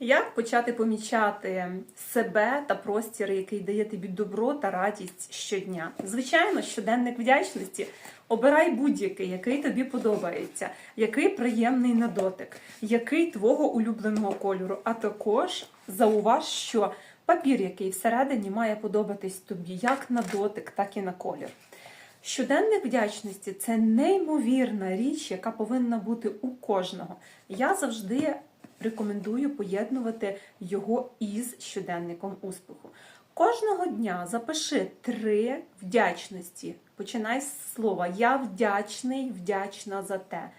Як почати помічати себе та простір, який дає тобі добро та радість щодня? Звичайно, щоденник вдячності. Обирай будь-який, який тобі подобається, який приємний на дотик, який твого улюбленого кольору. А також зауваж, що папір, який всередині має подобатись тобі, як на дотик, так і на колір. Щоденник вдячності це неймовірна річ, яка повинна бути у кожного. Я завжди рекомендую поєднувати його із щоденником успіху. Кожного дня запиши три вдячності. Починай з слова Я вдячний, вдячна за те,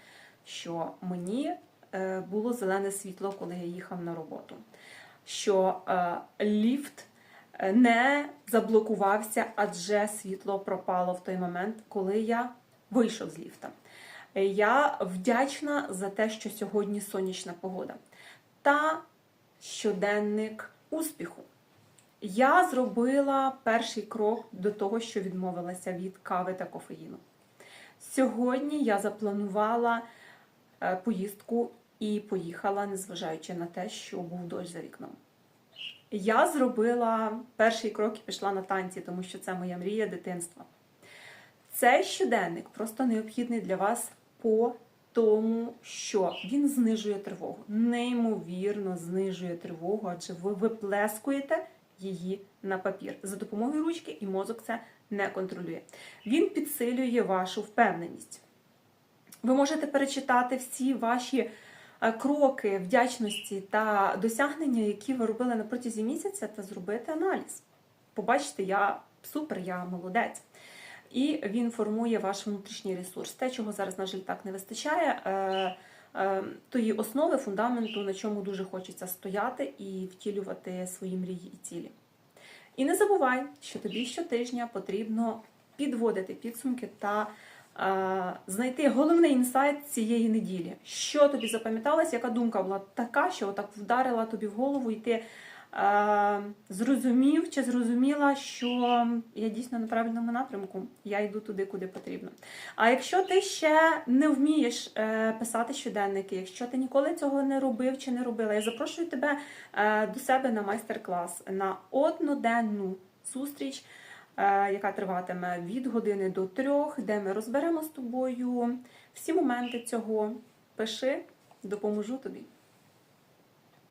що мені е, було зелене світло, коли я їхав на роботу. Що е, ліфт е, не заблокувався, адже світло пропало в той момент, коли я вийшов з ліфта. Я вдячна за те, що сьогодні сонячна погода. Та щоденник успіху. Я зробила перший крок до того, що відмовилася від кави та кофеїну. Сьогодні я запланувала е, поїздку і поїхала, незважаючи на те, що був дощ за вікном. Я зробила перший крок і пішла на танці, тому що це моя мрія дитинства. Цей щоденник просто необхідний для вас по тому, що він знижує тривогу. Неймовірно знижує тривогу, адже ви виплескуєте її на папір за допомогою ручки, і мозок це не контролює. Він підсилює вашу впевненість. Ви можете перечитати всі ваші е, кроки вдячності та досягнення, які ви робили на протязі місяця, та зробити аналіз. Побачите, я супер, я молодець. І він формує ваш внутрішній ресурс. Те, чого зараз, на жаль, так не вистачає, е, е, тої основи, фундаменту, на чому дуже хочеться стояти і втілювати свої мрії і цілі. І не забувай, що тобі щотижня потрібно підводити підсумки та е, знайти головний інсайт цієї неділі. Що тобі запам'яталось, яка думка була така, що отак вдарила тобі в голову, і ти зрозумів чи зрозуміла, що я дійсно на правильному напрямку, я йду туди, куди потрібно. А якщо ти ще не вмієш е, писати щоденники, якщо ти ніколи цього не робив чи не робила, я запрошую тебе е, до себе на майстер-клас на одноденну зустріч. е, Яка триватиме від години до трьох, де ми розберемо з тобою всі моменти цього. Пиши, допоможу тобі.